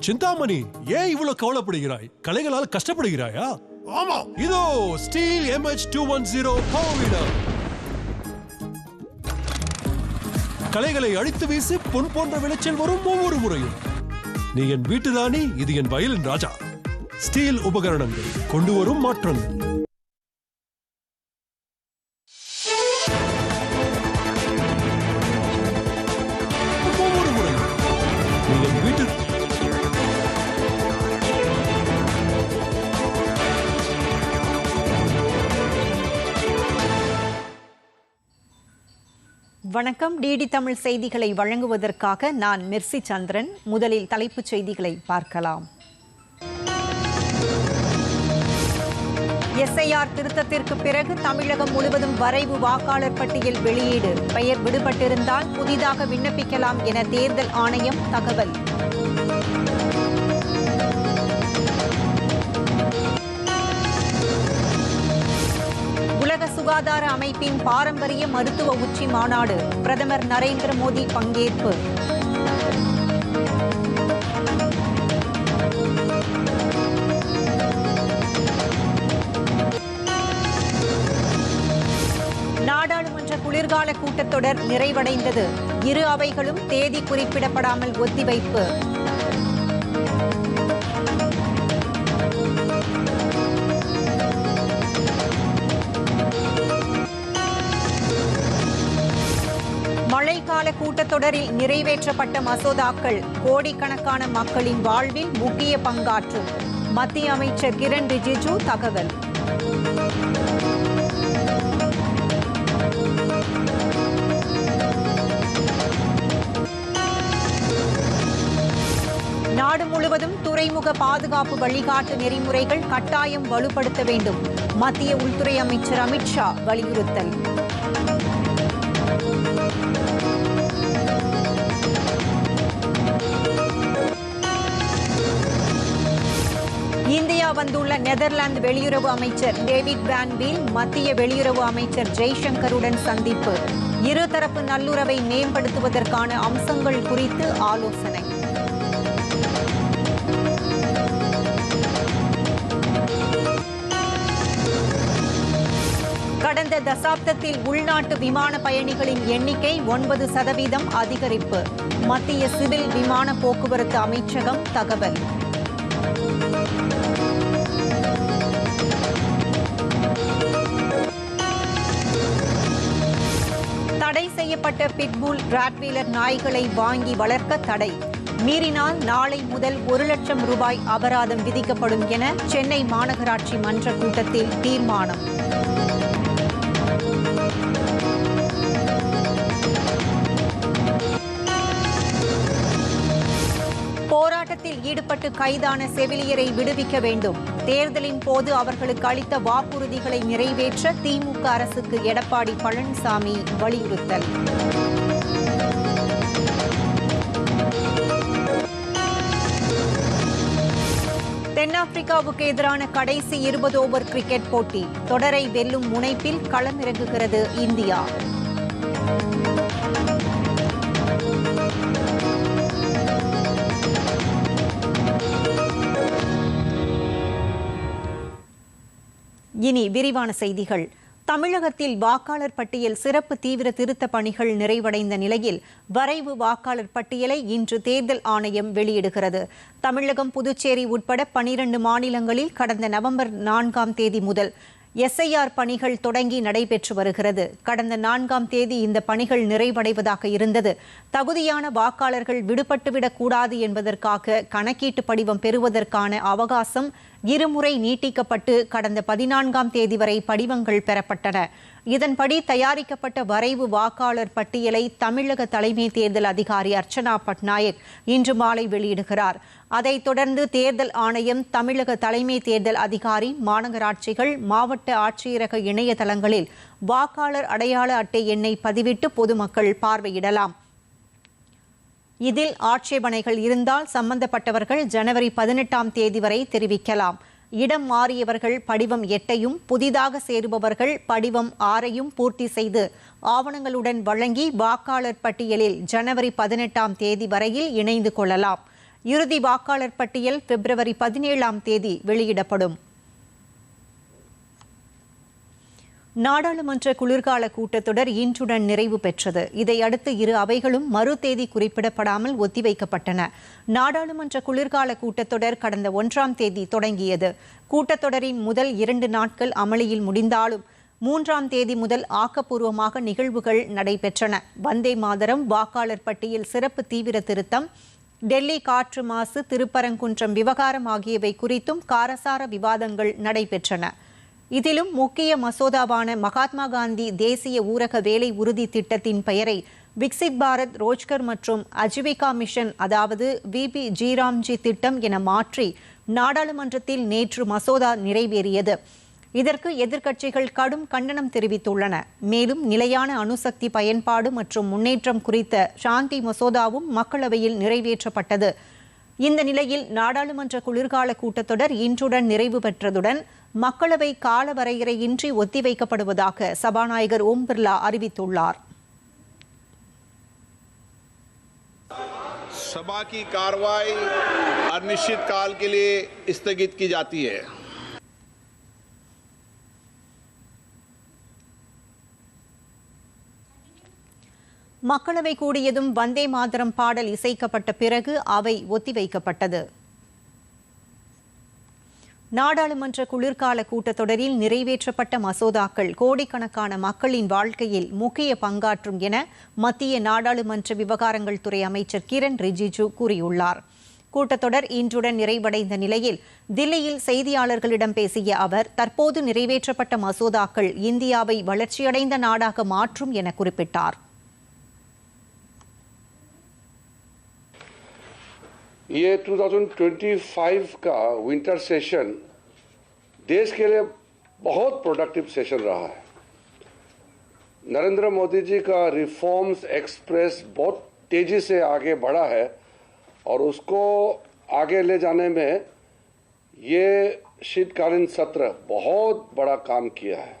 சிந்தாமணி ஏன் இவ்வளவு கவலைப்படுகிறாய்? கலைகளால் கஷ்டப்படுகிறாயா? ஆமா. இதோ steel MH two one zero கலைகளை அழித்து வீசி பொன் போன்ற விளைச்சல் வரும் ஒவ்வொரு முறையும். நீ என் வீட்டு ராணி இது என் வயலின் ராஜா. ஸ்டீல் உபகரணங்கள் கொண்டு வரும் மாற்றங்கள். வணக்கம். டிடி தமிழ் செய்திகளை வழங்குவதற்காக நான் மெர்சி சந்திரன். முதலில் தலைப்புச் செய்திகளை பார்க்கலாம். எஸ்ஐஆர் திருத்தத்திற்கு பிறகு தமிழகம் முழுவதும் வரைவு வாக்காளர் பட்டியல் வெளியீடு. பெயர் விடுபட்டிருந்தால் புதிதாக விண்ணப்பிக்கலாம் என தேர்தல் ஆணையம் தகவல். உலக சுகாதார அமைப்பின் பாரம்பரிய மருத்துவ உச்சி மாநாடு பிரதமர் நரேந்திர மோடி பங்கேற்பு. நாடாளுமன்ற குளிர்கால கூட்டத்தொடர் நிறைவடைந்தது. இரு அவைகளும் தேதி குறிப்பிடப்படாமல் ஒத்திவைப்பு. மழைக்கால கூட்டத்தொடரில் நிறைவேற்றப்பட்ட மசோதாக்கள் கோடிக்கணக்கான மக்களின் வாழ்வில் முக்கிய பங்காற்றும் மத்திய அமைச்சர் கிரண் ரிஜிஜு தகவல். நாடு முழுவதும் துறைமுக பாதுகாப்பு வழிகாட்டு நெறிமுறைகள் கட்டாயம் வலுப்படுத்த வேண்டும். மத்திய உள்துறை அமைச்சர் அமித்ஷா வலியுறுத்தல். வந்துள்ள நெதர்லாந்து வெளியுறவு அமைச்சர் டேவிட் பிரான்பீல் மத்திய வெளியுறவு அமைச்சர் ஜெய்சங்கருடன் சந்திப்பு. இருதரப்பு நல்லுறவை மேம்படுத்துவதற்கான அம்சங்கள் குறித்து ஆலோசனை. கடந்த தசாப்தத்தில் உள்நாட்டு விமான பயணிகளின் எண்ணிக்கை ஒன்பது சதவீதம் அதிகரிப்பு. மத்திய சிவில் விமான போக்குவரத்து அமைச்சகம் தகவல். தடை செய்யப்பட்ட பிட்புல் ராட்வீலர் நாய்களை வாங்கி வளர்க்க தடை. மீறினால் நாளை முதல் ஒரு லட்சம் ரூபாய் அபராதம் விதிக்கப்படும் என சென்னை மாநகராட்சி மன்ற கூட்டத்தில் தீர்மானம். போராட்டத்தில் ஈடுபட்டு கைதான செவிலியரை விடுவிக்க வேண்டும். தேர்தலின் போது அவர்களுக்கு அளித்த வாக்குறுதிகளை நிறைவேற்ற திமுக அரசுக்கு எடப்பாடி பழனிசாமி வலியுறுத்தல். தென்னாப்பிரிக்காவுக்கு எதிரான கடைசி இருபது ஓவர் கிரிக்கெட் போட்டி. தொடரை வெல்லும் முனைப்பில் களமிறங்குகிறது இந்தியா. இனி விரிவான செய்திகள். தமிழகத்தில் வாக்காளர் பட்டியல் சிறப்பு தீவிர திருத்த பணிகள் நிறைவடைந்த நிலையில் வரைவு வாக்காளர் பட்டியலை இன்று தேர்தல் ஆணையம் வெளியிடுகிறது. தமிழகம் புதுச்சேரி உட்பட பனிரண்டு மாநிலங்களில் கடந்த நவம்பர் நான்காம் தேதி முதல் எஸ்ஐஆர் பணிகள் தொடங்கி நடைபெற்று வருகிறது. கடந்த நான்காம் தேதி இந்த பணிகள் நிறைவடைவதாக இருந்தது. தகுதியான வாக்காளர்கள் விடுபட்டுவிடக் கூடாது என்பதற்காக கணக்கீட்டு படிவம் பெறுவதற்கான அவகாசம் இருமுறை நீட்டிக்கப்பட்டு கடந்த பதினான்காம் தேதி வரை படிவங்கள் பெறப்பட்டன. இதன்படி தயாரிக்கப்பட்ட வரைவு வாக்காளர் பட்டியலை தமிழக தலைமை தேர்தல் அதிகாரி அர்ச்சனா பட்நாயக் இன்று மாலை வெளியிடுகிறார். அதைத் தொடர்ந்து தேர்தல் ஆணையம் தமிழக தலைமை தேர்தல் அதிகாரி மாநகராட்சிகள் மாவட்ட ஆட்சியரக இணையதளங்களில் வாக்காளர் அடையாள அட்டை எண்ணை பதிவிட்டு பொதுமக்கள் பார்வையிடலாம். இதில் ஆட்சேபனைகள் இருந்தால் சம்பந்தப்பட்டவர்கள் ஜனவரி பதினெட்டாம் தேதி வரை தெரிவிக்கலாம். இடம் மாறியவர்கள் படிவம் எட்டையும் புதிதாக சேருபவர்கள் படிவம் ஆறையும் பூர்த்தி செய்து ஆவணங்களுடன் வழங்கி வாக்காளர் பட்டியலில் ஜனவரி பதினெட்டாம் தேதி வரையில் இணைந்து கொள்ளலாம். இறுதி வாக்காளர் பட்டியல் பிப்ரவரி பதினேழாம் தேதி வெளியிடப்படும். நாடாளுமன்ற குளிர்கால கூட்டத்தொடர் இன்றுடன் நிறைவு பெற்றது. இதையடுத்து இரு அவைகளும் மறு தேதி குறிப்பிடப்படாமல் ஒத்திவைக்கப்பட்டன. நாடாளுமன்ற குளிர்கால கூட்டத்தொடர் கடந்த ஒன்றாம் தேதி தொடங்கியது. கூட்டத்தொடரின் முதல் இரண்டு நாட்கள் அமளியில் முடிந்தாலும் மூன்றாம் தேதி முதல் ஆக்கப்பூர்வமாக நிகழ்வுகள் நடைபெற்றன. வந்தே மாதரம் வாக்காளர் பட்டியல் சிறப்பு தீவிர திருத்தம் டெல்லி காற்று மாசு திருப்பரங்குன்றம் விவகாரம் ஆகியவை குறித்தும் காரசார விவாதங்கள் நடைபெற்றன. இதிலும் முக்கிய மசோதாவான மகாத்மா காந்தி தேசிய ஊரக வேலை உறுதி திட்டத்தின் பெயரை விக்சித் பாரத் ரோஜ்கர் மற்றும் அஜீவிகா மிஷன் அதாவது விபி ஜிராம்ஜி திட்டம் என மாற்றி நாடாளுமன்றத்தில் நேற்று மசோதா நிறைவேறியது. இதற்கு எதிர்க்கட்சிகள் கடும் கண்டனம் தெரிவித்துள்ளன. மேலும் நிலையான அணுசக்தி பயன்பாடு மற்றும் முன்னேற்றம் குறித்த சாந்தி மசோதாவும் மக்களவையில் நிறைவேற்றப்பட்டது. இந்த நிலையில் நாடாளுமன்ற குளிர்கால கூட்டத்தொடர் இன்றுடன் நிறைவு பெற்றதுடன் மக்களவை கால வரையறையின்றி ஒத்திவைக்கப்படுவதாக சபாநாயகர் ஓம் பிர்லா அறிவித்துள்ளார் सभा की कार्रवाई अनिश्चित काल के लिए स्थगित की जाती है மக்களவை கூடியதும் வந்தே மாதரம் பாடல் இசைக்கப்பட்ட பிறகு அவை ஒத்திவைக்கப்பட்டது நாடாளுமன்ற குளிர்கால கூட்டத்தொடரில் நிறைவேற்றப்பட்ட மசோதாக்கள் கோடிக்கணக்கான மக்களின் வாழ்க்கையில் முக்கிய பங்காற்றும் என மத்திய நாடாளுமன்ற விவகாரங்கள் துறை அமைச்சர் கிரண் ரிஜிஜு கூறியுள்ளார். கூட்டத்தொடர் இன்றுடன் நிறைவடைந்த நிலையில் தில்லியில் செய்தியாளர்களிடம் பேசிய அவர் தற்போது நிறைவேற்றப்பட்ட மசோதாக்கள் இந்தியாவை வளர்ச்சியடைந்த நாடாக மாற்றும் என குறிப்பிட்டார். ये 2025 का विंटर सेशन देश के लिए बहुत प्रोडक्टिव सेशन रहा है। नरेंद्र मोदी जी का रिफॉर्म्स एक्सप्रेस बहुत तेज़ी से आगे बढ़ा है और उसको आगे ले जाने में ये शीतकालीन सत्र बहुत बड़ा काम किया है।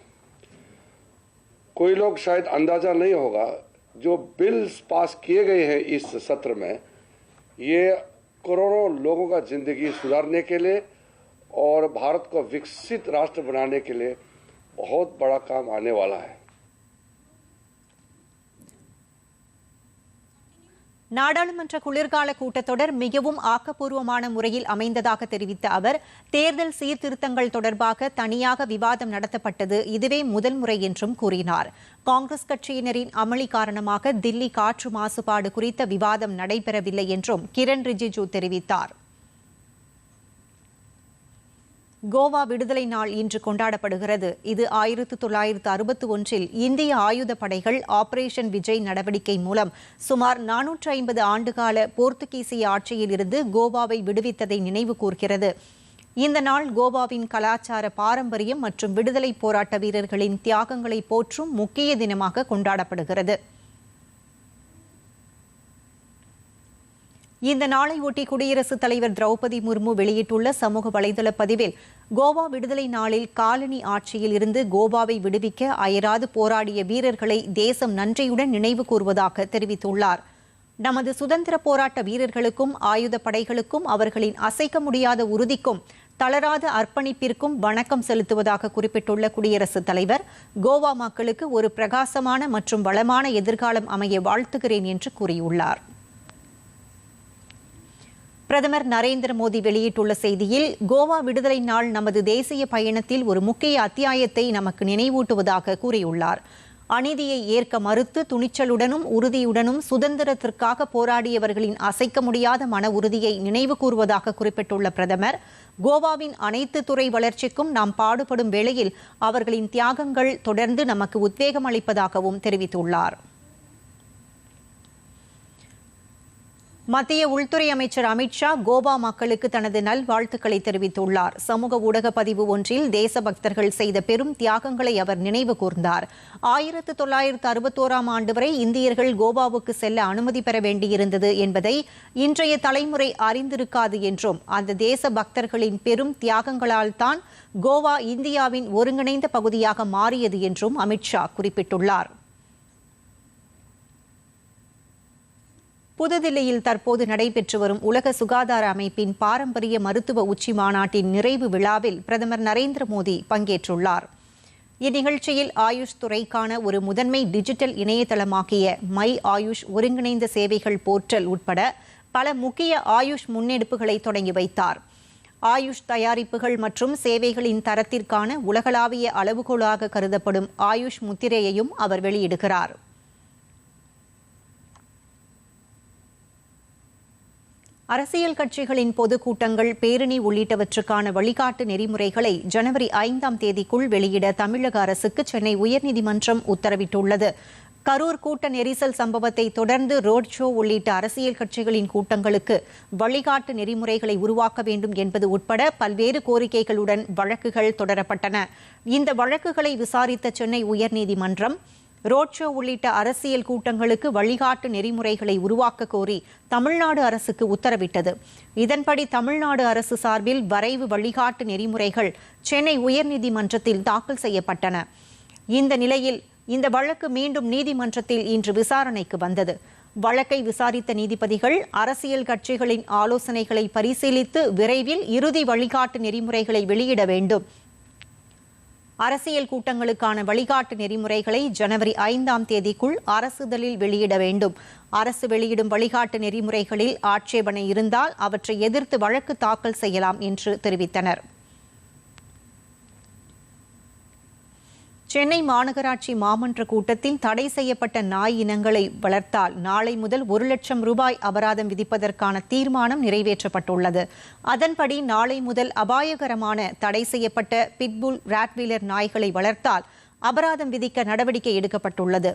कोई लोग शायद अंदाज़ा नहीं होगा, जो बिल्स पास किए गए हैं इस सत्र में, ये करोड़ों लोगों का ज़िंदगी सुधारने के लिए और भारत को विकसित राष्ट्र बनाने के लिए बहुत बड़ा काम आने वाला है। நாடாளுமன்ற குளிர்கால கூட்டத்தொடர் மிகவும் ஆக்கப்பூர்வமான முறையில் அமைந்ததாக தெரிவித்த அவர் தேர்தல் சீர்திருத்தங்கள் தொடர்பாக தனியாக விவாதம் நடத்தப்பட்டது. இதுவே முதல் முறை என்றும் கூறினார். காங்கிரஸ் கட்சியினரின் அமளி காரணமாக தில்லி காற்று மாசுபாடு குறித்த விவாதம் நடைபெறவில்லை என்றும் கிரண் ரிஜிஜு தெரிவித்தார். கோவா விடுதலை நாள் இன்று கொண்டாடப்படுகிறது. இது ஆயிரத்து தொள்ளாயிரத்து அறுபத்தி ஒன்றில் இந்திய ஆயுத படைகள் ஆபரேஷன் விஜய் நடவடிக்கை மூலம் சுமார் நானூற்று ஐம்பது ஆண்டுகால போர்த்துகீசிய ஆட்சியில் இருந்து கோவாவை விடுவித்ததை நினைவு கூர்கிறது. இந்த நாள் கோவாவின் கலாச்சார பாரம்பரியம் மற்றும் விடுதலை போராட்ட வீரர்களின் தியாகங்களை போற்றும் முக்கிய தினமாக கொண்டாடப்படுகிறது. இந்த நாளை ஒட்டி குடியரசுத் தலைவர் திரௌபதி முர்மு வெளியிட்டுள்ள சமூக வலைதள பதிவில் கோவா விடுதலை நாளில் காலனி ஆட்சியில் இருந்து கோவாவை விடுவிக்க அயராது போராடிய வீரர்களை தேசம் நன்றியுடன் நினைவு கூறுவதாக தெரிவித்துள்ளார். நமது சுதந்திர போராட்ட வீரர்களுக்கும் ஆயுத படைகளுக்கும் அவர்களின் அசைக்க முடியாத உறுதிக்கும் தளராத அர்ப்பணிப்பிற்கும் வணக்கம் செலுத்துவதாக குறிப்பிட்டுள்ள குடியரசுத் தலைவர் கோவா மக்களுக்கு ஒரு பிரகாசமான மற்றும் வளமான எதிர்காலம் அமைய வாழ்த்துகிறேன் என்று கூறியுள்ளார். பிரதமர் நரேந்திர மோடி வெளியிட்டுள்ள செய்தியில் கோவா விடுதலை நாள் நமது தேசிய பயணத்தில் ஒரு முக்கிய அத்தியாயத்தை நமக்கு நினைவூட்டுவதாக கூறியுள்ளார். அநீதியை ஏற்க மறுத்து துணிச்சலுடனும் உறுதியுடனும் சுதந்திரத்திற்காக போராடியவர்களின் அசைக்க முடியாத மன உறுதியை நினைவு கூறுவதாக குறிப்பிட்டுள்ள பிரதமர் கோவாவின் அனைத்து துறை வளர்ச்சிக்கும் நாம் பாடுபடும் வேளையில் அவர்களின் தியாகங்கள் தொடர்ந்து நமக்கு உத்வேகம் அளிப்பதாகவும் தெரிவித்துள்ளார். மத்திய உள்துறை அமைச்சர் அமித்ஷா கோவா மக்களுக்கு தனது நல்வாழ்த்துக்களை தெரிவித்துள்ளார். சமூக ஊடக பதிவு ஒன்றில் தேசபக்தர்கள் செய்த பெரும் தியாகங்களை அவர் நினைவு கூர்ந்தார். ஆயிரத்து தொள்ளாயிரத்து அறுபத்தோராம் ஆண்டு வரை இந்தியர்கள் கோவாவுக்கு செல்ல அனுமதி பெற வேண்டியிருந்தது என்பதை இன்றைய தலைமுறை அறிந்திருக்காது என்றும் அந்த தேச பக்தர்களின் பெரும் தியாகங்களால் தான் கோவா இந்தியாவின் ஒருங்கிணைந்த பகுதியாக மாறியது என்றும் அமித்ஷா குறிப்பிட்டுள்ளார். புதுதில்லியில் தற்போது நடைபெற்று வரும் உலக சுகாதார அமைப்பின் பாரம்பரிய மருத்துவ உச்சி மாநாட்டின் நிறைவு விழாவில் பிரதமர் நரேந்திர மோடி பங்கேற்றுள்ளார். இந்நிகழ்ச்சியில் ஆயுஷ் துறைக்கான ஒரு முதன்மை டிஜிட்டல் இணையதளமாகிய மை ஆயுஷ் ஒருங்கிணைந்த சேவைகள் போர்ட்டல் உட்பட பல முக்கிய ஆயுஷ் முன்னெடுப்புகளை தொடங்கி வைத்தார். ஆயுஷ் தயாரிப்புகள் மற்றும் சேவைகளின் தரத்திற்கான உலகளாவிய அளவுகோலாக கருதப்படும் ஆயுஷ் முத்திரையையும் அவர் வெளியிடுகிறார். அரசியல் கட்சிகளின் பொதுக்கூட்டங்கள் பேரணி உள்ளிட்டவற்றுக்கான வழிகாட்டு நெறிமுறைகளை ஜனவரி ஐந்தாம் தேதிக்குள் வெளியிட தமிழக அரசுக்கு சென்னை உயர்நீதிமன்றம் உத்தரவிட்டுள்ளது. கரூர் கூட்ட நெரிசல் சம்பவத்தை தொடர்ந்து ரோட் ஷோ உள்ளிட்ட அரசியல் கட்சிகளின் கூட்டங்களுக்கு வழிகாட்டு நெறிமுறைகளை உருவாக்க வேண்டும் என்பது உட்பட பல்வேறு கோரிக்கைகளுடன் வழக்குகள் தொடரப்பட்டன. இந்த வழக்குகளை விசாரித்த சென்னை உயர்நீதிமன்றம் ரோட் ஷோ உள்ளிட்ட அரசியல் கூட்டங்களுக்கு வழிகாட்டு நெறிமுறைகளை உருவாக்க கோரி தமிழ்நாடு அரசுக்கு உத்தரவிட்டது. இதன்படி தமிழ்நாடு அரசு சார்பில் வரைவு வழிகாட்டு நெறிமுறைகள் சென்னை உயர்நீதிமன்றத்தில் தாக்கல் செய்யப்பட்டன. இந்த நிலையில் இந்த வழக்கு மீண்டும் நீதிமன்றத்தில் இன்று விசாரணைக்கு வந்தது. வழக்கை விசாரித்த நீதிபதிகள் அரசியல் கட்சிகளின் ஆலோசனைகளை பரிசீலித்து விரைவில் இறுதி வழிகாட்டு நெறிமுறைகளை வெளியிட வேண்டும் அரசியல் கூட்டங்களுக்கான வழிகாட்டு நெறிமுறைகளை ஜனவரி ஐந்தாம் தேதிக்குள் அரசுதலில் வெளியிட வேண்டும். அரசு வெளியிடும் வழிகாட்டு நெறிமுறைகளில் ஆட்சேபனை இருந்தால் அவற்றை எதிர்த்து வழக்கு தாக்கல் செய்யலாம் என்று தெரிவித்தனர். சென்னை மாநகராட்சி மாமன்ற கூட்டத்தில் தடை செய்யப்பட்ட நாய் இனங்களை வளர்த்தால் நாளை முதல் ஒரு லட்சம் ரூபாய் அபராதம் விதிப்பதற்கான தீர்மானம் நிறைவேற்றப்பட்டுள்ளது. அதன்படி நாளை முதல் அபாயகரமான தடை செய்யப்பட்ட பிட்புல் ராட்வீலர் நாய்களை வளர்த்தால் அபராதம் விதிக்க நடவடிக்கை எடுக்கப்பட்டுள்ளது.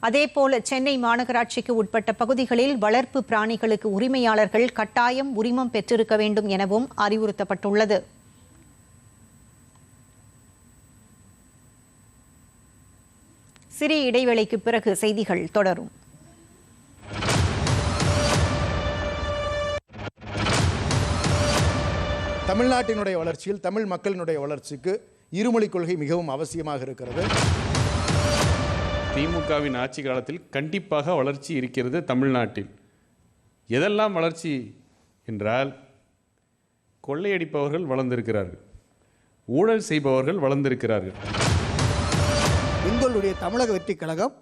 அதேபோல சென்னை மாநகராட்சிக்கு உட்பட்ட பகுதிகளில் வளர்ப்பு பிராணிகளுக்கு உரிமையாளர்கள் கட்டாயம் உரிமம் பெற்றிருக்க வேண்டும் எனவும் அறிவுறுத்தப்பட்டுள்ளது. சிறிய இடைவேளைக்கு பிறகு செய்திகள் தொடரும். தமிழ்நாட்டினுடைய வளர்ச்சியில் தமிழ் மக்களினுடைய வளர்ச்சிக்கு இருமொழிக் கொள்கை மிகவும் அவசியமாக இருக்கிறது. திமுகவின் ஆட்சி காலத்தில் கண்டிப்பாக வளர்ச்சி இருக்கிறது தமிழ்நாட்டில். எதெல்லாம் வளர்ச்சி என்றால் கொள்ளையடிப்பவர்கள் வளர்ந்திருக்கிறார்கள். ஊழல் செய்பவர்கள் வளர்ந்திருக்கிறார்கள். எங்களுடைய தமிழக வெற்றி கழகம்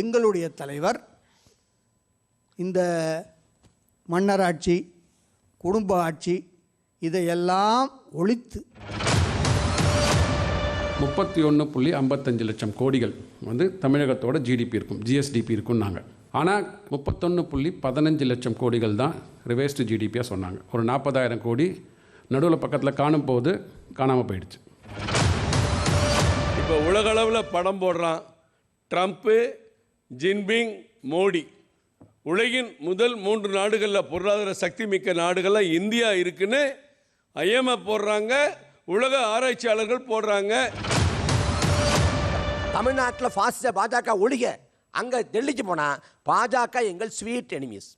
எங்களுடைய தலைவர். இந்த மன்னராட்சி குடும்ப ஆட்சி இதையெல்லாம் ஒழித்து முப்பத்தி ஒன்று புள்ளி ஐம்பத்தஞ்சு லட்சம் கோடிகள் வந்து தமிழகத்தோட ஜிடிபி இருக்கும் ஜிஎஸ்டிபி இருக்கும் நாங்கள் ஆனால் முப்பத்தொன்று புள்ளி பதினஞ்சு லட்சம் கோடிகள் தான் ரிவேஸ்டு ஜிடிபியாக சொன்னாங்க. ஒரு நாற்பதாயிரம் கோடி நடுவில் பக்கத்தில் காணும் போது காணாமல் போயிடுச்சு. இப்போ உலகளவில் படம் போடுறான். Trump Jinping Modi. உலகின் முதல் மூன்று நாடுகளில் பொருளாதார சக்தி மிக்க நாடுகளாக இந்தியா இருக்குன்னு ஐஎம்எஃப் போடுறாங்க உலக ஆராய்ச்சியாளர்கள் போடுறாங்க. தமிழ்நாட்டில் ஃபாசிச பாஜக ஒழிக அங்கே டெல்லிக்கு போனால் பாஜக எங்கள் ஸ்வீட் எனிமீஸ்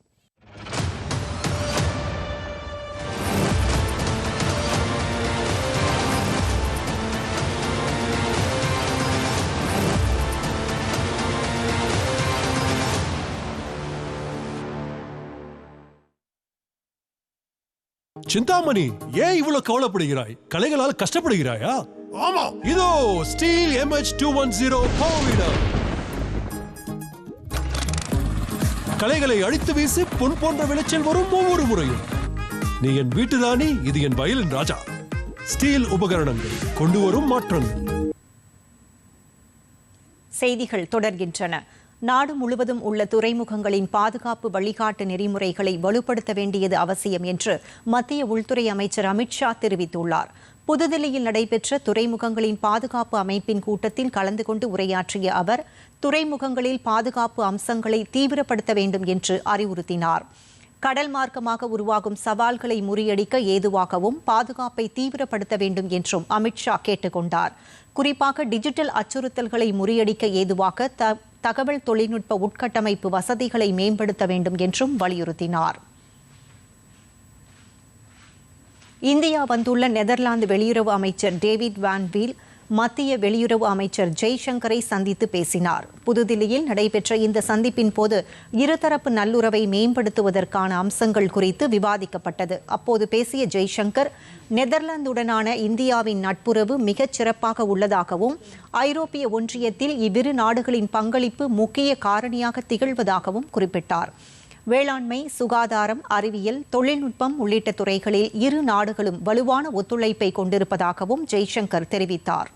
சிந்தாமணி ஏன் இவ்வளவு கவலைப்படுகிறாய்? கலைகளால் கஷ்டப்படுகிறாயா? ஆமா. இதோ steel MH two one zero கலைகளை அழித்து வீசி பொன் போன்ற விளைச்சல் வரும் ஒவ்வொரு முறையும். நீ என் வீட்டுதானி இது என் வயலின் ராஜா. ஸ்டீல் உபகரணங்கள் கொண்டு வரும் மாற்றங்கள். செய்திகள் தொடர்கின்றன. நாடு முழுவதும் உள்ள துறைமுகங்களின் பாதுகாப்பு வழிகாட்டு நெறிமுறைகளை வலுப்படுத்த வேண்டியது அவசியம் என்று மத்திய உள்துறை அமைச்சர் அமித்ஷா தெரிவித்துள்ளார். புதுதில்லியில் நடைபெற்ற துறைமுகங்களின் பாதுகாப்பு அமைப்பின் கூட்டத்தில் கலந்து கொண்டு உரையாற்றிய அவர் துறைமுகங்களில் பாதுகாப்பு அம்சங்களை தீவிரப்படுத்த வேண்டும் என்று அறிவுறுத்தினார். கடல் மார்க்கமாக உருவாகும் சவால்களை முறியடிக்க ஏதுவாகவும் பாதுகாப்பை தீவிரப்படுத்த வேண்டும் என்றும் அமித்ஷா கேட்டுக்கொண்டார். குறிப்பாக டிஜிட்டல் அச்சுறுத்தல்களை முறியடிக்க ஏதுவாக தகவல் தொழில்நுட்ப உட்கட்டமைப்பு வசதிகளை மேம்படுத்த வேண்டும் என்றும் வலியுறுத்தினார். இந்தியா வந்துள்ள நெதர்லாந்து வெளியுறவு அமைச்சர் டேவிட் வான்வீல் வீல் மத்திய வெளியுறவு அமைச்சர் ஜெய்சங்கரை சந்தித்து பேசினார். புதுதில்லியில் நடைபெற்ற இந்த சந்திப்பின் போது இருதரப்பு நல்லுறவை மேம்படுத்துவதற்கான அம்சங்கள் குறித்து விவாதிக்கப்பட்டது. அப்போது பேசிய ஜெய்சங்கர் நெதர்லாந்துடனான இந்தியாவின் நட்புறவு மிகச் சிறப்பாக உள்ளதாகவும் ஐரோப்பிய ஒன்றியத்தில் இவ்விரு நாடுகளின் பங்களிப்பு முக்கிய காரணியாக திகழ்வதாகவும் குறிப்பிட்டார். வேளாண்மை சுகாதாரம் அறிவியல் தொழில்நுட்பம் உள்ளிட்ட துறைகளில் இரு நாடுகளும் வலுவான ஒத்துழைப்பை கொண்டிருப்பதாகவும் ஜெய்சங்கர் தெரிவித்தார்.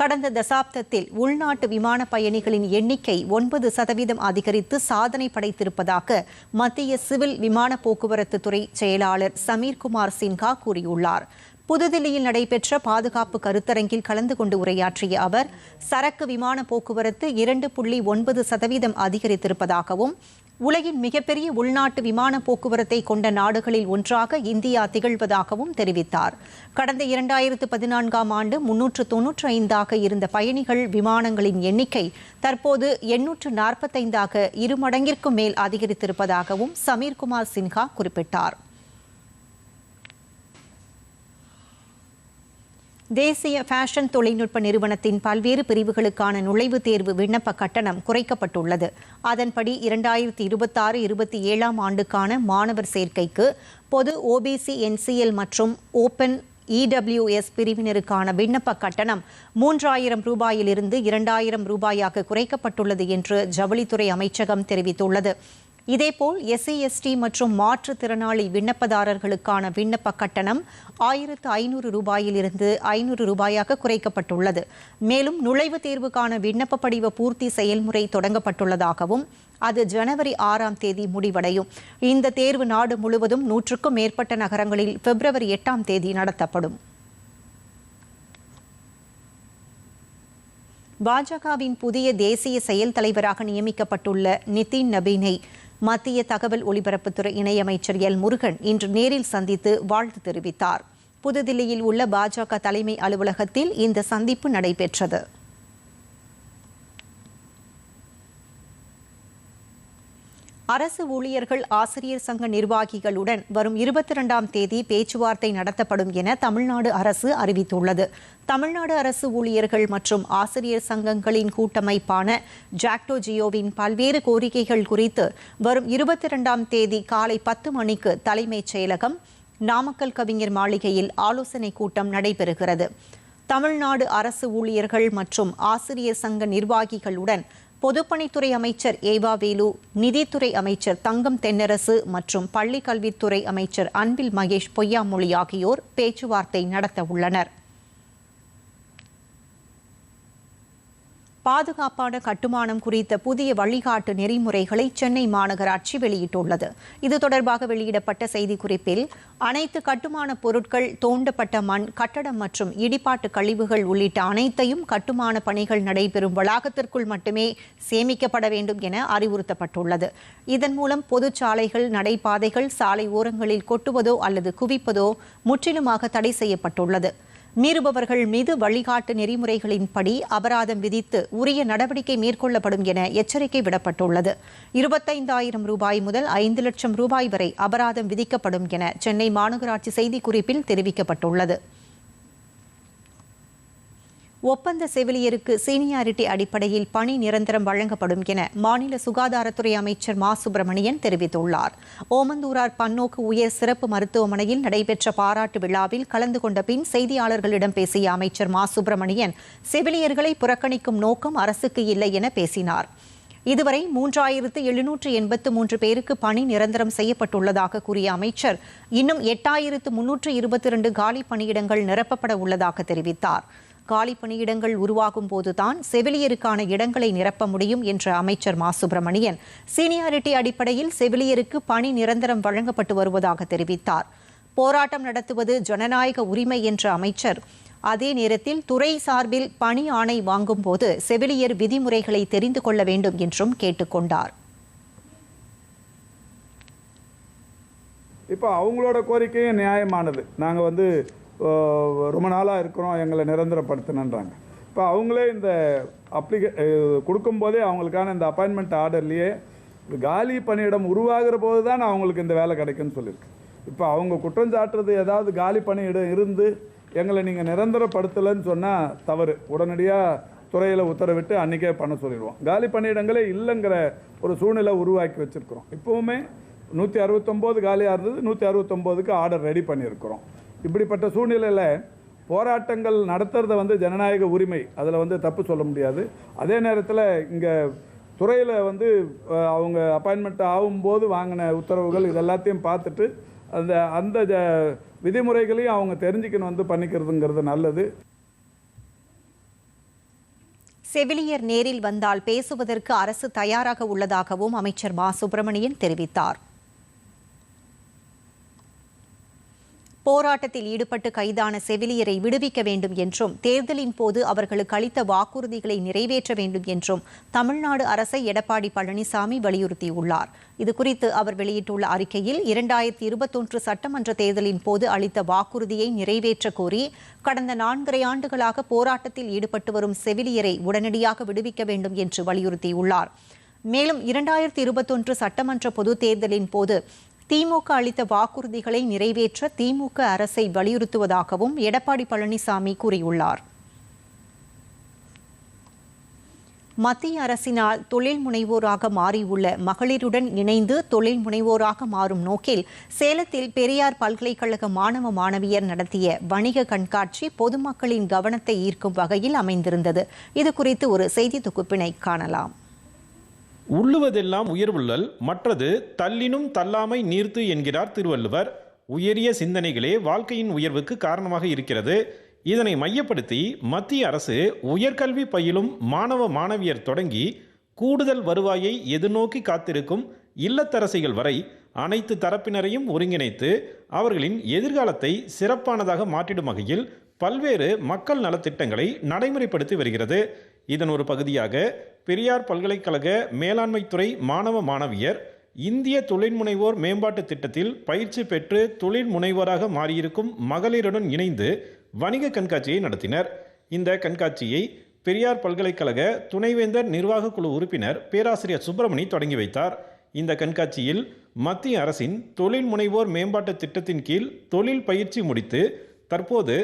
கடந்த தசாப்தத்தில் உள்நாட்டு விமான பயணிகளின் எண்ணிக்கை ஒன்பது சதவீதம் அதிகரித்து சாதனை படைத்திருப்பதாக மத்திய சிவில் விமான போக்குவரத்து துறை செயலாளர் சமீர்குமார் சின்ஹா கூறியுள்ளார். புதுதில்லியில் நடைபெற்ற பாதுகாப்பு கருத்தரங்கில் கலந்து கொண்டு உரையாற்றிய அவர் சரக்கு விமான போக்குவரத்து இரண்டு புள்ளி ஒன்பது சதவீதம் அதிகரித்திருப்பதாகவும் உலகின் மிகப்பெரிய உள்நாட்டு விமான போக்குவரத்தை கொண்ட நாடுகளில் ஒன்றாக இந்தியா திகழ்வதாகவும் தெரிவித்தார். கடந்த இரண்டாயிரத்து பதினான்காம் ஆண்டு முன்னூற்று தொன்னூற்று ஐந்தாக இருந்த பயணிகள் விமானங்களின் எண்ணிக்கை தற்போது எண்ணூற்று நாற்பத்தைந்தாக இருமடங்கிற்கும் மேல் அதிகரித்திருப்பதாகவும் சமீர்குமார் சின்ஹா குறிப்பிட்டார். தேசிய ஃபேஷன் தொழில்நுட்ப நிறுவனத்தின் பல்வேறு பிரிவுகளுக்கான நுழைவுத் தேர்வு விண்ணப்ப கட்டணம் குறைக்கப்பட்டுள்ளது. அதன்படி இரண்டாயிரத்தி இருபத்தாறு இருபத்தி ஏழாம் ஆண்டுக்கான மாணவர் சேர்க்கைக்கு பொது ஓபிசி என்சிஎல் மற்றும் ஓபன் இடபிள்யூஎஸ் பிரிவினருக்கான விண்ணப்ப கட்டணம் மூன்றாயிரம் ரூபாயிலிருந்து இரண்டாயிரம் ரூபாயாக குறைக்கப்பட்டுள்ளது என்று ஜவுளித்துறை அமைச்சகம் தெரிவித்துள்ளது. இதேபோல் எஸ்சி எஸ்டி மற்றும் மாற்றுத்திறனாளி விண்ணப்பதாரர்களுக்கான விண்ணப்ப கட்டணம் ஆயிரத்து ஐநூறு ரூபாயிலிருந்து ஐநூறு ரூபாயாக குறைக்கப்பட்டுள்ளது. மேலும் நுழைவுத் தேர்வுக்கான விண்ணப்ப படிவ பூர்த்தி செயல்முறை தொடங்கப்பட்டுள்ளதாகவும் அது ஜனவரி ஆறாம் தேதி முடிவடையும். இந்த தேர்வு நாடு முழுவதும் நூற்றுக்கும் மேற்பட்ட நகரங்களில் பிப்ரவரி எட்டாம் தேதி நடத்தப்படும். பாஜகவின் புதிய தேசிய செயல் தலைவராக நியமிக்கப்பட்டுள்ள நிதின் நபீனை மத்திய தகவல் ஒலிபரப்புத்துறை இணையமைச்சர் எல் முருகன் இன்று நேரில் சந்தித்து வாழ்த்து தெரிவித்தார். புதுதில்லியில் உள்ள பாஜக தலைமை அலுவலகத்தில் இந்த சந்திப்பு நடைபெற்றது. அரசு ஊழியர்கள் ஆசிரியர் சங்க நிர்வாகிகளுடன் வரும் இருபத்தி இரண்டாம் தேதி பேச்சுவார்த்தை நடத்தப்படும் என தமிழ்நாடு அரசு அறிவித்துள்ளது. தமிழ்நாடு அரசு ஊழியர்கள் மற்றும் ஆசிரியர் சங்கங்களின் கூட்டமைப்பான ஜாக்டோ ஜியோவின் பல்வேறு கோரிக்கைகள் குறித்து வரும் இருபத்தி இரண்டாம் தேதி காலை பத்து மணிக்கு தலைமைச் செயலகம் நாமக்கல் கவிஞர் மாளிகையில் ஆலோசனைக் கூட்டம் நடைபெறுகிறது. தமிழ்நாடு அரசு ஊழியர்கள் மற்றும் ஆசிரியர் சங்க நிர்வாகிகளுடன் பொதுப்பணித்துறை அமைச்சர் ஏவா வேலு நிதித்துறை அமைச்சர் தங்கம் தென்னரசு மற்றும் பள்ளிக்கல்வித்துறை அமைச்சர் அன்பில் மகேஷ் பொய்யாமொழி ஆகியோர் பேச்சுவார்த்தை நடத்த உள்ளனர். பாதுகாப்பான கட்டுமானம் குறித்த புதிய வழிகாட்டு நெறிமுறைகளை சென்னை மாநகராட்சி வெளியிட்டுள்ளது. இது தொடர்பாக வெளியிடப்பட்ட செய்திக்குறிப்பில் அனைத்து கட்டுமான பொருட்கள் தோண்டப்பட்ட மண் கட்டடம் மற்றும் இடிபாட்டு கழிவுகள் உள்ளிட்ட அனைத்தையும் கட்டுமான பணிகள் நடைபெறும் வளாகத்திற்குள் மட்டுமே சேமிக்கப்பட வேண்டும் என அறிவுறுத்தப்பட்டுள்ளது. இதன் மூலம் பொதுச்சாலைகள் நடைபாதைகள் சாலை ஓரங்களில் கொட்டுவதோ அல்லது குவிப்பதோ முற்றிலுமாக தடை செய்யப்பட்டுள்ளது. மீறுபவர்கள் மீது வழிகாட்டு நெறிமுறைகளின்படி அபராதம் விதித்து உரிய நடவடிக்கை மேற்கொள்ளப்படும் என எச்சரிக்கை விடப்பட்டுள்ளது. இருபத்தைந்தாயிரம் ரூபாய் முதல் ஐந்து லட்சம் ரூபாய் வரை அபராதம் விதிக்கப்படும் என சென்னை மாநகராட்சி செய்திக்குறிப்பில் தெரிவிக்கப்பட்டுள்ளது. ஒப்பந்த செவிலியருக்கு சீனியாரிட்டி அடிப்படையில் பணி நிரந்தரம் வழங்கப்படும் என மாநில சுகாதாரத்துறை அமைச்சர் மா. சுப்பிரமணியன் தெரிவித்துள்ளார். ஓமந்தூரார் பன்னோக்கு உயர் சிறப்பு மருத்துவமனையில் நடைபெற்ற பாராட்டு விழாவில் கலந்து கொண்ட பின் செய்தியாளர்களிடம் பேசிய அமைச்சர் மா. சுப்பிரமணியன் செவிலியர்களை புறக்கணிக்கும் நோக்கம் அரசுக்கு இல்லை என பேசினார். இதுவரை மூன்றாயிரத்து எழுநூற்று எண்பத்து மூன்று பேருக்கு பணி நிரந்தரம் செய்யப்பட்டுள்ளதாக கூறிய அமைச்சர் இன்னும் எட்டாயிரத்து முன்னூற்று இருபத்தி இரண்டு காலி பணியிடங்கள் நிரப்பப்பட உள்ளதாக தெரிவித்தார். காலி பணியிடங்கள் உருவாகும் போதுதான் செவிலியருக்கான இடங்களை நிரப்ப முடியும் என்ற அமைச்சர் மா. சுப்பிரமணியன். சீனியாரிட்டி அடிப்படையில் செவிலியருக்கு பணி நிரந்தரம் வழங்கப்பட்டு வருவதாக தெரிவித்தார். போராட்டம் நடத்துவது ஜனநாயக உரிமை என்ற அமைச்சர். அதே நேரத்தில் துறை சார்பில் பணி ஆணை வாங்கும் போது செவிலியர் விதிமுறைகளை தெரிந்து கொள்ள வேண்டும் என்றும் கேட்டுக்கொண்டார் இப்போ அவங்களோட கோரிக்கையும் நியாயமானது. நாங்கள் வந்து ரொம்ப நாளாக இருக்கிறோம் எங்களை நிரந்தரப்படுத்தணுன்றாங்க இப்போ அவங்களே இந்த அப்ளிகே கொடுக்கும்போதே அவங்களுக்கான இந்த அப்பாயின்மெண்ட் ஆர்டர்லேயே காலி பணியிடம் உருவாகிற போது தான் அவங்களுக்கு இந்த வேலை கிடைக்கும்னு சொல்லியிருக்கு. இப்போ அவங்க குற்றம் சாட்டுறது ஏதாவது காலி பணியிடம் இருந்து எங்களை நீங்கள் நிரந்தரப்படுத்தலைன்னு சொன்னால் தவறு. உடனடியாக துறையில் உத்தரவிட்டு அன்றைக்கே பண்ண சொல்லிடுவோம். காலி பணியிடங்களே இல்லைங்கிற ஒரு சூழ்நிலை உருவாக்கி வச்சுருக்கிறோம். இப்போவுமே நூற்றி அறுபத்தொம்போது காலியாக இருந்தது நூற்றி அறுபத்தொம்போதுக்கு ஆர்டர் ரெடி பண்ணியிருக்கிறோம். இப்படிப்பட்ட சூழ்நிலையில் போராட்டங்கள் நடத்துறத வந்து ஜனநாயக உரிமை. அதில் வந்து தப்பு சொல்ல முடியாது. அதே நேரத்தில் இங்கே துறையில் வந்து அவங்க அப்பாயின்மெண்ட் ஆகும்போது வாங்கின உத்தரவுகள் இது எல்லாத்தையும் பார்த்துட்டு அந்த அந்த ஜ- விதிமுறைகளையும் அவங்க தெரிஞ்சுக்கணும் வந்து பண்ணிக்கிறதுங்கிறது நல்லது. செவிலியர் நேரில் வந்தால் பேசுவதற்கு அரசு தயாராக உள்ளதாகவும் அமைச்சர் மா. சுப்பிரமணியன் தெரிவித்தார். போராட்டத்தில் ஈடுபட்டு கைதான செவிலியரை விடுவிக்க வேண்டும் என்றும் தேர்தலின் போது அவர்களுக்கு அளித்த வாக்குறுதிகளை நிறைவேற்ற வேண்டும் என்றும் தமிழ்நாடு அரசை எடப்பாடி பழனிசாமி வலியுறுத்தியுள்ளார். இதுகுறித்து அவர் வெளியிட்டுள்ள அறிக்கையில் இரண்டாயிரத்தி இருபத்தொன்று சட்டமன்ற தேர்தலின் போது அளித்த வாக்குறுதியை நிறைவேற்ற கோரி கடந்த நான்கரை ஆண்டுகளாக போராட்டத்தில் ஈடுபட்டு வரும் செவிலியரை உடனடியாக விடுவிக்க வேண்டும் என்று வலியுறுத்தியுள்ளார். மேலும் இரண்டாயிரத்தி இருபத்தொன்று சட்டமன்ற பொது தேர்தலின் போது திமுக அளித்த வாக்குறுதிகளை நிறைவேற்ற திமுக அரசை வலியுறுத்துவதாகவும் எடப்பாடி பழனிசாமி கூறியுள்ளார். மத்திய அரசினால் தொழில் முனைவோராக மாறியுள்ள மகளிருடன் இணைந்து தொழில் முனைவோராக மாறும் நோக்கில் சேலத்தில் பெரியார் பல்கலைக்கழக மாணவ மாணவியர் நடத்திய வணிக கண்காட்சி பொதுமக்களின் கவனத்தை ஈர்க்கும் வகையில் அமைந்திருந்தது. இது குறித்து ஒரு செய்தி தொகுப்பினை காணலாம். உள்ளுவதெல்லாம் உயர்வுள்ளல் மற்றது தள்ளினும் தள்ளாமை நீர்த்து என்கிறார் திருவள்ளுவர். உயரிய சிந்தனைகளே வாழ்க்கையின் உயர்வுக்கு காரணமாக இருக்கிறது. இதனை மையப்படுத்தி மத்திய அரசு உயர்கல்வி பயிலும் மாணவ மாணவியர் தொடங்கி கூடுதல் வருவாயை எதிர்நோக்கி காத்திருக்கும் இல்லத்தரசிகள் வரை அனைத்து தரப்பினரையும் ஒருங்கிணைத்து அவர்களின் எதிர்காலத்தை சிறப்பானதாக மாற்றிடும் வகையில் பல்வேறு மக்கள் நலத்திட்டங்களை நடைமுறைப்படுத்தி வருகிறது. இதன் ஒரு பகுதியாக பெரியார் பல்கலைக்கழக மேலாண்மைத்துறை மாணவ மாணவியர் இந்திய தொழில் முனைவோர் மேம்பாட்டு திட்டத்தில் பயிற்சி பெற்று தொழில் முனைவோராக மாறியிருக்கும் மகளிருடன் இணைந்து வணிக கண்காட்சியை நடத்தினர். இந்த கண்காட்சியை பெரியார் பல்கலைக்கழக துணைவேந்தர் நிர்வாக குழு உறுப்பினர் பேராசிரியர் சுப்பிரமணி தொடங்கி வைத்தார். இந்த கண்காட்சியில் மத்திய அரசின் தொழில் முனைவோர் மேம்பாட்டு திட்டத்தின் கீழ் தொழில் பயிற்சி முடித்து தற்போது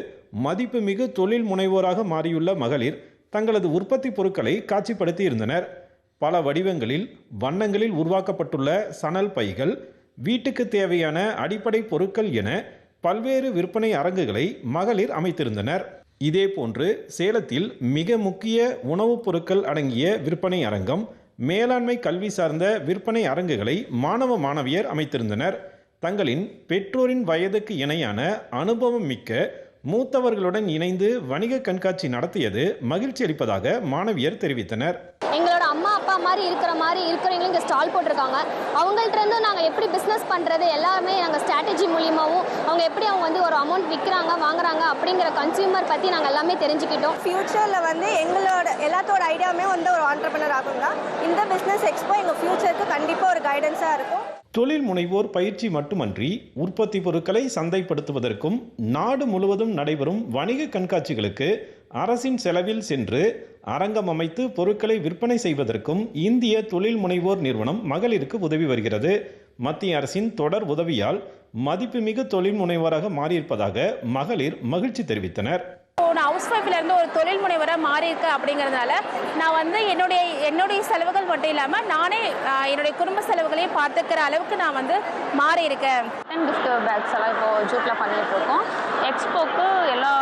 மதிப்புமிகு தொழில் முனைவோராக மாறியுள்ள மகளிர் தங்களது உற்பத்தி பொருட்களை காட்சிப்படுத்தி இருந்தனர் பல வடிவங்களில் வண்ணங்களில் உருவாக்கப்பட்டுள்ள சணல் பைகள் வீட்டுக்கு தேவையான அடிப்படை பொருட்கள் என பல்வேறு விற்பனை அரங்குகளை மகளிர் அமைத்திருந்தனர். இதேபோன்று சேலத்தில் மிக முக்கிய உணவுப் பொருட்கள் அடங்கிய விற்பனை அரங்கம் மேலாண்மை கல்வி சார்ந்த விற்பனை அரங்குகளை மாணவ மாணவியர் அமைத்திருந்தனர். தங்களின் பெற்றோரின் வயதுக்கு இணையான அனுபவம் மிக்க மூத்தவர்களுடன் இணைந்து வணிக கண்காட்சி நடத்தியது மகிழ்ச்சி அளிப்பதாக மாணவியர் தெரிவித்தனர். எங்களோட அம்மா அப்பா மாதிரி இருக்கிற மாதிரி இருக்கிறவங்களும் இங்கே ஸ்டால் போட்டிருக்காங்க. அவங்கள்ட்ட இருந்து நாங்கள் எப்படி பிஸ்னஸ் பண்ணுறது எல்லாமே நாங்கள் ஸ்ட்ராட்டஜி மூலியமாகவும் அவங்க எப்படி அவங்க வந்து ஒரு அமௌண்ட் விற்கிறாங்க வாங்குறாங்க அப்படிங்கிற கன்சியூமர் பற்றி நாங்கள் எல்லாமே தெரிஞ்சுக்கிட்டோம். ஃப்யூச்சரில் வந்து எங்களோட எல்லாத்தோட ஐடியாவுமே வந்து ஒரு ஆண்டர்பனர் ஆகும் தான் இந்த பிஸ்னஸ் எக்ஸ்போ எங்கள் ஃப்யூச்சருக்கு கண்டிப்பாக ஒரு கைடன்ஸாக இருக்கும். தொழில் முனைவோர் பயிற்சி மட்டுமன்றி உற்பத்தி பொருட்களை சந்தைப்படுத்துவதற்கும் நாடு முழுவதும் நடைபெறும் வணிக கண்காட்சிகளுக்கு அரசின் செலவில் சென்று அரங்கம் அமைத்து பொருட்களை விற்பனை செய்வதற்கும் இந்திய தொழில் முனைவோர் நிறுவனம் மகளிருக்கு உதவி வருகிறது. மத்திய அரசின் தொடர் உதவியால் மதிப்புமிகு தொழில் முனைவோராக மாறியிருப்பதாக மகளிர் மகிழ்ச்சி தெரிவித்தனர். நான் ஹவுஸ் ஒய்ஃப்ல இருந்து ஒரு தொழில் முனைவராக மாறி இருக்கேன் அப்படிங்கிறதுனால நான் வந்து என்னுடைய என்னுடைய செலவுகள் மட்டும் இல்லாமல் நானே என்னுடைய குடும்ப செலவுகளையும் பார்த்துக்கிற அளவுக்கு நான் வந்து மாறி இருக்கேன் கிஃப்ட் பேக்ஸ் எல்லாம் இப்போ ஜூட்டில் பண்ணிட்டு இருக்கோம் எக்ஸ்போக்கு எல்லா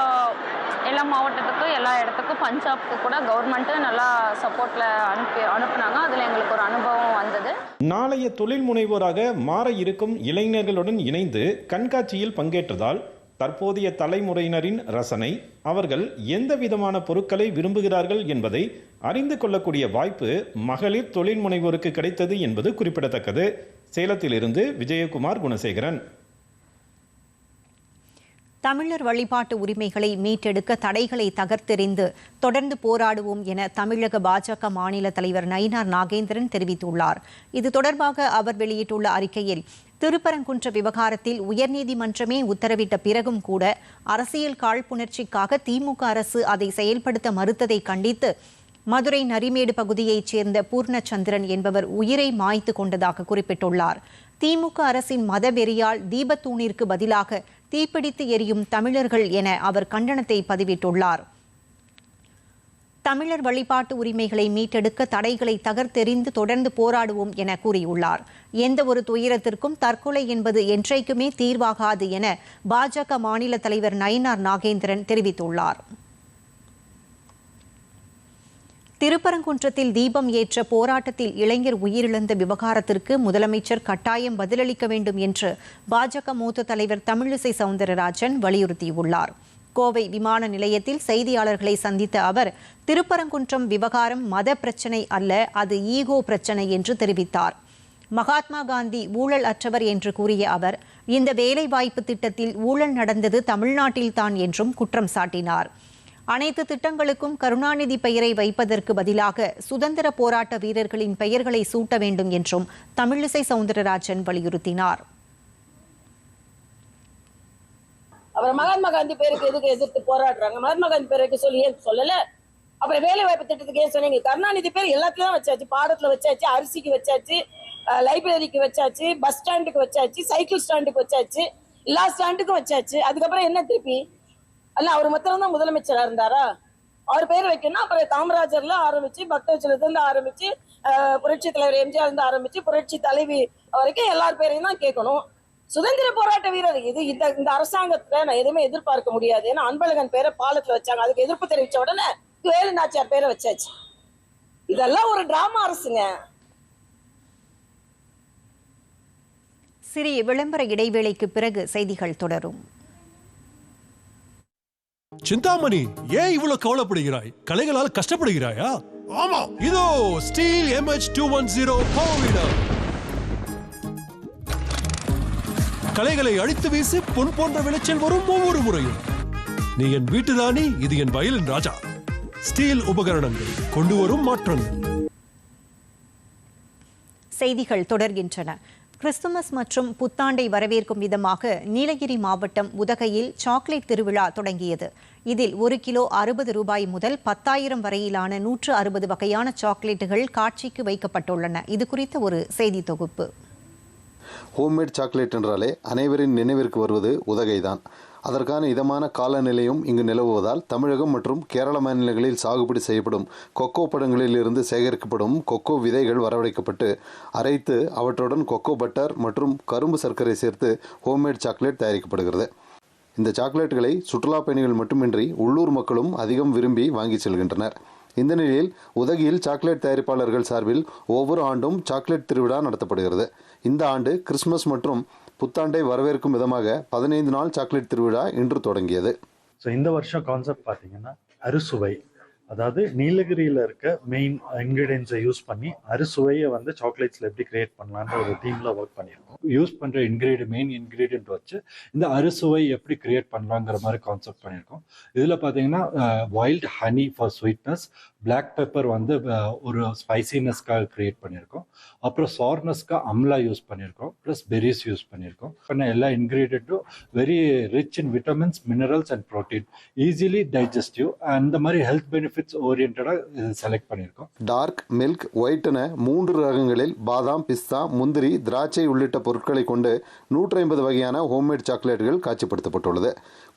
எல்லா மாவட்டத்துக்கும் எல்லா இடத்துக்கும் பஞ்சாப்க்கு கூட கவர்மெண்ட்டு நல்லா சப்போர்ட்டில் அனுப்பி அனுப்புனாங்க. அதில் எங்களுக்கு ஒரு அனுபவம் வந்தது. நாளைய தொழில் முனைவோராக மாற இருக்கும் இளைஞர்களுடன் இணைந்து கண்காட்சியில் பங்கேற்றதால் தற்போதைய தலைமுறையினரின் ரசனை அவர்கள் எந்த விதமான பொருட்களை விரும்புகிறார்கள் என்பதை அறிந்து கொள்ளக்கூடிய வாய்ப்பு மகளிர் தொழில் முனைவோருக்கு கிடைத்தது என்பது குறிப்பிடத்தக்கது. சேலத்திலிருந்து விஜயகுமார் குணசேகரன். தமிழர் வழிபாட்டு உரிமைகளை மீட்டெடுக்க தடைகளை தகர்த்தெறிந்து தொடர்ந்து போராடுவோம் என தமிழக பாஜக மாநில தலைவர் நயினார் நாகேந்திரன் தெரிவித்துள்ளார். இது தொடர்பாக அவர் வெளியிட்டுள்ள அறிக்கையில் திருப்பரங்குன்ற விவகாரத்தில் உயர்நீதிமன்றமே உத்தரவிட்ட பிறகும் கூட அரசியல் காழ்ப்புணர்ச்சிக்காக திமுக அரசு அதை செயல்படுத்த மறுத்ததை கண்டித்து மதுரை நரிமேடு பகுதியைச் சேர்ந்த பூர்ணச்சந்திரன் என்பவர் உயிரை மாய்த்து கொண்டதாக குறிப்பிட்டுள்ளார். திமுக அரசின் மதவெறியால் தீபத்தூணிற்கு பதிலாக தீப்பிடித்து எரியும் தமிழர்கள் என அவர் கண்டனத்தை பதிவிட்டுள்ளார். தமிழர் வழிபாட்டு உரிமைகளை மீட்டெடுக்க தடைகளை தகர்த்தெறிந்து தொடர்ந்து போராடுவோம் என கூறியுள்ளார். எந்த ஒரு துயரத்திற்கும் தற்கொலை என்பது என்றைக்குமே தீர்வாகாது என பாஜக மாநில தலைவர் நயினார் நாகேந்திரன் தெரிவித்துள்ளார். திருப்பரங்குன்றத்தில் தீபம் ஏற்ற போராட்டத்தில் இளைஞர் உயிரிழந்த விவகாரத்திற்கு முதலமைச்சர் கட்டாயம் பதிலளிக்க வேண்டும் என்று பாஜக மூத்த தலைவர் தமிழிசை சவுந்தரராஜன் வலியுறுத்தியுள்ளார். கோவை விமான நிலையத்தில் செய்தியாளர்களை சந்தித்த அவர் திருப்பரங்குன்றம் விவகாரம் மத பிரச்சனை அல்ல அது ஈகோ பிரச்சனை என்று தெரிவித்தார். மகாத்மா காந்தி ஊழல் அற்றவர் என்று கூறிய அவர் இந்த வேலைவாய்ப்பு திட்டத்தில் ஊழல் நடந்தது தமிழ்நாட்டில்தான் என்றும் குற்றம் சாட்டினார். அனைத்து திட்டங்களுக்கும் கருணாநிதி பெயரை வைப்பதற்கு பதிலாக சுதந்திர போராட்ட வீரர்களின் பெயர்களை சூட்ட வேண்டும் என்றும் தமிழிசை சவுந்தரராஜன் வலியுறுத்தினார். அப்புறம் மகாத்மா காந்தி பேருக்கு எதுக்கு எதிர்த்து போராடுறாங்க? மகாத்மா காந்தி பேருக்கு சொல்லி ஏன் சொல்லல? அப்புறம் வேலை வாய்ப்பு திட்டத்துக்கு ஏன் சொன்னீங்க? கருணாநிதி பேர் எல்லாத்துலயும் வச்சாச்சு. பாடத்துல வச்சாச்சு அரிசிக்கு வச்சாச்சு லைப்ரரிக்கு வச்சாச்சு பஸ் ஸ்டாண்டுக்கு வச்சாச்சு சைக்கிள் ஸ்டாண்டுக்கு வச்சாச்சு எல்லா ஸ்டாண்டுக்கும் வச்சாச்சு. அதுக்கப்புறம் என்ன திருப்பி? அல்ல அவர் மொத்தம் தான் முதலமைச்சரா இருந்தாரா? அவர் பேர் வைக்கணும் அப்புறம் காமராஜர்ல ஆரம்பிச்சு பக்தவச்சலத்துல இருந்து ஆரம்பிச்சு புரட்சி தலைவர் எம்ஜிஆர் இருந்து ஆரம்பிச்சு புரட்சி தலைவி வரைக்கும் எல்லார் பேரையும் தான் கேட்கணும். சுதந்திர போராட்ட வீரர் இது இந்த இந்த அரசாங்கத்துல நான் எதுவுமே எதிர்பார்க்க முடியாது. ஏன்னா அன்பழகன் பேரை பாலத்துல வச்சாங்க. அதுக்கு எதிர்ப்பு தெரிவிச்ச உடனே வேலு நாச்சியார் பேரை வச்சாச்சு. இதெல்லாம் ஒரு டிராமா அரசுங்க. சிறிய விளம்பர இடைவேளைக்கு பிறகு செய்திகள் தொடரும். சிந்தாமணி ஏன் இவ்வளவு கவலைப்படுகிறாய்? கலைகளால் கஷ்டப்படுகிறாயா? ஆமா. இதோ steel MH two one zero கலைகளை அழித்து வீசி பொன் போன்ற விளைச்சல் வரும் ஒவ்வொரு முறையும். நீ என் வீட்டு ராணி இது என் வயலின் ராஜா. ஸ்டீல் உபகரணங்கள் கொண்டு வரும் மாற்றங்கள். செய்திகள் தொடர்கின்றன. கிறிஸ்துமஸ் மற்றும் புத்தாண்டை வரவேற்கும் விதமாக நீலகிரி மாவட்டம் உதகையில் சாக்லேட் திருவிழா தொடங்கியது. இதில் ஒரு கிலோ அறுபது ரூபாய் முதல் பத்தாயிரம் வரையிலான நூற்று அறுபது வகையான சாக்லேட்டுகள் காட்சிக்கு வைக்கப்பட்டுள்ளன. இது குறித்த ஒரு செய்தி தொகுப்பு. ஹோம்மேட் சாக்லேட் என்றாலே அனைவரின் நினைவிற்கு வருவது உதகைதான். அதற்கான இதமான காலநிலையும் இங்கு நிலவுவதால் தமிழகம் மற்றும் கேரள மாநிலங்களில் சாகுபடி செய்யப்படும் கொக்கோ படங்களில் இருந்து சேகரிக்கப்படும் கொக்கோ விதைகள் வரவழைக்கப்பட்டு அரைத்து அவற்றுடன் கொக்கோ பட்டர் மற்றும் கரும்பு சர்க்கரை சேர்த்து ஹோம்மேட் சாக்லேட் தயாரிக்கப்படுகிறது. இந்த சாக்லேட்டுகளை சுற்றுலா பயணிகள் மட்டுமின்றி உள்ளூர் மக்களும் அதிகம் விரும்பி வாங்கி செல்கின்றனர். இந்த நிலையில் உதகியில் சாக்லேட் தயாரிப்பாளர்கள் சார்பில் ஒவ்வொரு ஆண்டும் சாக்லேட் திருவிழா நடத்தப்படுகிறது. இந்த ஆண்டு கிறிஸ்துமஸ் மற்றும் புத்தாண்டை வரவேற்கும் விதமாக பதினைந்து நாள் சாக்லேட் திருவிழா இன்று தொடங்கியது. ஸோ இந்த வருஷம் கான்செப்ட் பார்த்தீங்கன்னா அறுசுவை. அதாவது நீலகிரியில் இருக்க மெயின் இன்க்ரீடியன்ஸை யூஸ் பண்ணி அறுசுவையை வந்து சாக்லேட்ஸில் எப்படி கிரியேட் பண்ணலான்ற ஒரு டீமில் ஒர்க் பண்ணியிருக்கோம். யூஸ் பண்ணுற இன்க்ரீடியன் மெயின் இன்க்ரீடியன்ட் வச்சு இந்த அறுசுவை எப்படி கிரியேட் பண்ணலாங்கிற மாதிரி கான்செப்ட் பண்ணியிருக்கோம். இதில் பார்த்தீங்கன்னா wild honey for sweetness black pepper வந்து ஒரு ஸ்பைசினஸ்க்காக கிரியேட் பண்ணியிருக்கோம். அப்புறம் சார்னஸ்க்காக அம்லா யூஸ் பண்ணியிருக்கோம். ப்ளஸ் பெரிஸ் யூஸ் பண்ணியிருக்கோம். பண்ண எல்லா இன்க்ரீடியண்ட்டும் very rich in vitamins minerals and protein easily digestive அந்த மாதிரி ஹெல்த் பெனிஃபிட் பெனிஃபிட்ஸ் ஓரியன்டாக செலக்ட் பண்ணியிருக்கோம். டார்க் மில்க் ஒயிட் என மூன்று ரகங்களில் பாதாம் பிஸ்தா முந்திரி திராட்சை உள்ளிட்ட பொருட்களை கொண்டு நூற்றி ஐம்பது வகையான ஹோம்மேட் சாக்லேட்டுகள் காட்சிப்படுத்தப்பட்டுள்ளது.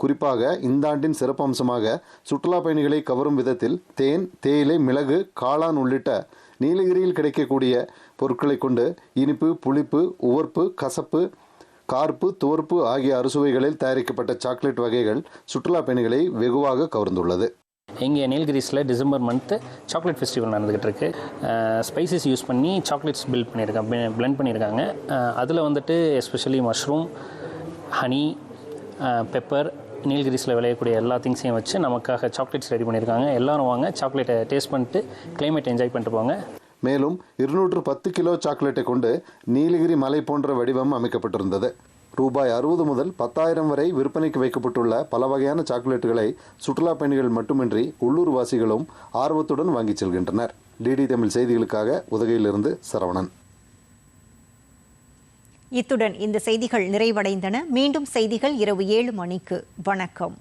குறிப்பாக இந்த ஆண்டின் சிறப்பம்சமாக சுற்றுலா பயணிகளை கவரும் விதத்தில் தேன் தேயிலை மிளகு காளான் உள்ளிட்ட நீலகிரியில் கிடைக்கக்கூடிய பொருட்களை கொண்டு இனிப்பு புளிப்பு உவர்ப்பு கசப்பு கார்ப்பு துவர்ப்பு ஆகிய அறுசுவைகளில் தயாரிக்கப்பட்ட சாக்லேட் வகைகள் சுற்றுலா பயணிகளை வெகுவாக கவர்ந்துள்ளது. இங்கே நீலகிரிஸில் டிசம்பர் மந்த்து சாக்லேட் ஃபெஸ்டிவல் நடந்துகிட்டு இருக்கு ஸ்பைசஸ் யூஸ் பண்ணி சாக்லேட்ஸ் பில்ட் பண்ணியிருக்காங்க பிளெண்ட் பண்ணியிருக்காங்க. அதில் வந்துட்டு எஸ்பெஷலி மஷ்ரூம் ஹனி பெப்பர் நீல்கிரிஸில் விளையக்கூடிய எல்லா திங்ஸையும் வச்சு நமக்காக சாக்லேட்ஸ் ரெடி பண்ணியிருக்காங்க. எல்லோரும் வாங்க சாக்லேட்டை டேஸ்ட் பண்ணிட்டு கிளைமேட் என்ஜாய் பண்ணிட்டு போங்க. மேலும் இருநூற்று பத்து கிலோ சாக்லேட்டை கொண்டு நீலகிரி மலை போன்ற வடிவம் அமைக்கப்பட்டிருந்தது. ரூபாய் அறுபது முதல் பத்தாயிரம் வரை விற்பனைக்கு வைக்கப்பட்டுள்ள பல வகையான சாக்லேட்டுகளை சுற்றுலா பயணிகள் மட்டுமின்றி உள்ளூர் வாசிகளும் ஆர்வத்துடன் வாங்கிச் செல்கின்றனர். டிடி தமிழ் செய்திகளுக்காக உதகையிலிருந்து சரவணன். இத்துடன் இந்த செய்திகள் நிறைவடைந்தன. மீண்டும் செய்திகள் இரவு ஏழு மணிக்கு. வணக்கம்.